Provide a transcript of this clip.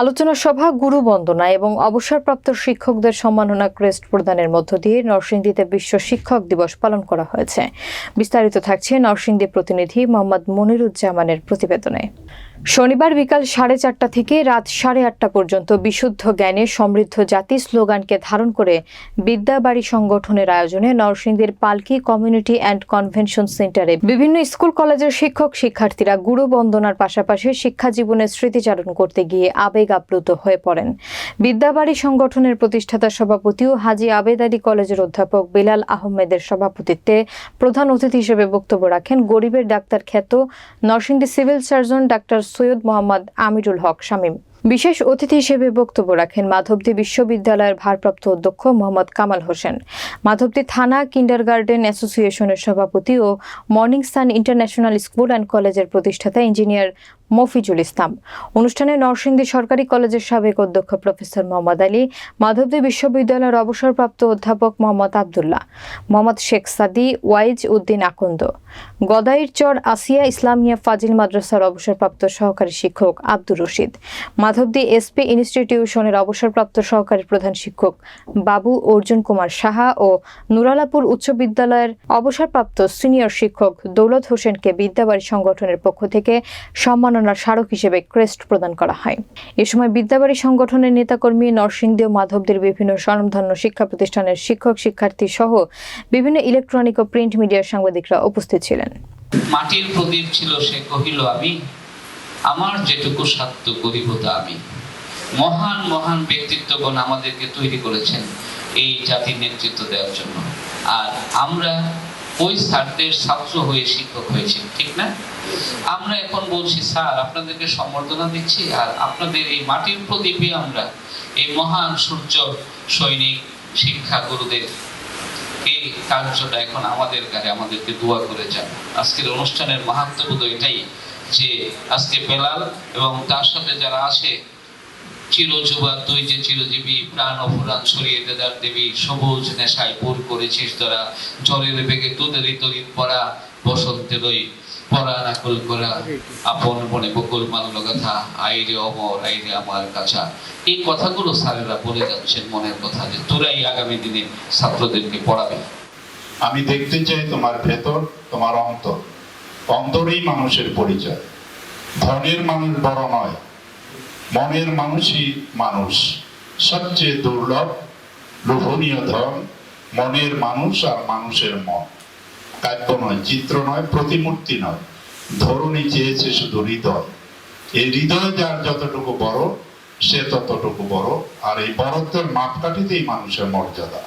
আলোচনা সভা গুরু বন্দনা এবং অবসরপ্রাপ্ত শিক্ষকদের সম্মাননা ক্রেস্ট প্রদানের মধ্য দিয়ে নরসিংদীতে বিশ্ব শিক্ষক দিবস পালন করা হয়েছে। বিস্তারিত থাকছে নরসিংদী প্রতিনিধি মোহাম্মদ মনিরুজ্জামানের প্রতিবেদনে। শনিবার বিকাল সাড়ে চারটা থেকে রাত সাড়ে আটটা পর্যন্ত বিশুদ্ধ জ্ঞানে সমৃদ্ধ জাতি স্লোগানকে ধারণ করে বিদ্যাবাড়ি সংগঠনের আয়োজনে নরসিংদীর পালকি কমিউনিটি অ্যান্ড কনভেনশন সেন্টারে বিভিন্ন স্কুল কলেজের শিক্ষক শিক্ষার্থীরা গুরু বন্দনার পাশাপাশি শিক্ষা জীবনের স্মৃতিচারণ করতে গিয়ে আবেগ আপ্লুত হয়ে পড়েন। বিদ্যাবাড়ি সংগঠনের প্রতিষ্ঠাতা সভাপতি ও হাজি আবেদ আলী কলেজের অধ্যাপক বিলাল আহমেদের সভাপতিত্বে প্রধান অতিথি হিসেবে বক্তব্য রাখেন গরিবের ডাক্তার খ্যাত Narsingdi civil surgeon doctor Syed Mohammad Amirul Haque Shamim. বিশেষ অতিথি হিসেবে বক্তব্য রাখেন মাধবদী বিশ্ববিদ্যালয়ের ভারপ্রাপ্ত অধ্যক্ষ মোহাম্মদ কামাল হোসেন। মাধবদী থানা কিন্ডারগার্ডেন অ্যাসোসিয়েশনের সভাপতি ও morning sun international school and কলেজের প্রতিষ্ঠাতা ইঞ্জিনিয়ার মফিজুল ইসলাম। অনুষ্ঠানে নরসিংদী সরকারি কলেজের সাবেক অধ্যক্ষ প্রফেসর মোহাম্মদ আলী মাধবদী বিশ্ববিদ্যালয়ের অবসরপ্রাপ্ত অধ্যাপক মোহাম্মদ আবদুল্লাহ, মোহাম্মদ শেখ সাদি, ওয়াইজ উদ্দিন আকন্দ। গদাইর চর আসিয়া ইসলামিয়া ফাজিল মাদ্রাসার অবসরপ্রাপ্ত সহকারী শিক্ষক আব্দুর রশিদ, মাধবদী এসপি ইনস্টিটিউশনের অবসরপ্রাপ্ত সহকারী প্রধান শিক্ষক বাবু অর্জুন কুমার সাহা ও নুরালাপুর উচ্চ বিদ্যালয়ের অবসরপ্রাপ্ত সিনিয়র শিক্ষক দৌলত হোসেনকে বিদ্যাবাড়ি সংগঠনের পক্ষ থেকে সম্মাননার স্মারক হিসেবে ক্রেস্ট প্রদান করা হয়। এ সময় বিদ্যাবাড়ি সংগঠনের নেতাকর্মী নরসিংদী ও মাধবদের বিভিন্ন স্বনামধন্য শিক্ষা প্রতিষ্ঠানের শিক্ষক, শিক্ষার্থী সহ বিভিন্ন ইলেকট্রনিক ও প্রিন্ট মিডিয়ার সাংবাদিকরা উপস্থিত ছিলেন। মাটির প্রদীপ ছিল সে কহিল, আমি, আমার যেটুকু সাধ্য করিব তা আমি। মহান মহান ব্যক্তিত্বগণ আমাদেরকে তৈরি করেছেন এই জাতির নেতৃত্ব দেওয়ার জন্য। আর আমরা ওই স্যারদের ছাত্র হয়ে শিক্ষক হয়েছে ঠিক না? আমরা এখন বলছি, স্যার, আপনাদেরকে সম্বর্ধনা দিচ্ছি আর আপনাদের এই মাটির প্রদীপে আমরা এই মহান সূর্য সৈনিক শিক্ষা গুরুদের এই কার্যটা এখন আমাদের কাছে আমাদেরকে দোয়া করে যান। আজকের অনুষ্ঠানের মাহাত্মবোধ এটাই যে আজকে বেলাল এবং তার সাথে যারা আছে চিরযুবা তুই যে চিরজীবী প্রাণ অফুরান ছড়িয়ে দেদার দেবী, সবুজ নেশায় পুর করেছিস তোরা জলের বেগে তোদেরই তরিত বসন্তের ওই পরা নাকল করা। আপন বনে বকুল মানল কথা আইরে অমর আইরে আমার কাছা। এই কথাগুলো স্যারেরা বলে যাচ্ছেন মনের কথা যে তোরাই আগামী দিনে ছাত্রদেরকে পড়াবে। আমি দেখতে চাই তোমার ভেতর, তোমার অন্তর। অন্তরেই মানুষের পরিচয়। ধনের মানুষ বড় নয় মনের মানুষই মানুষ। সবচেয়ে দুর্লভ, লোভনীয় ধন মনের মানুষ আর মানুষের মন। কাব্য নয়, চিত্র নয়, প্রতিমূর্তি নয়। ধরুনি চেয়েছে শুধু হৃদয়। এই হৃদয় যার যতটুকু বড়, সে ততটুকু বড়। আর এই বড়ত্বের মাপকাঠিতেই মানুষের মর্যাদা।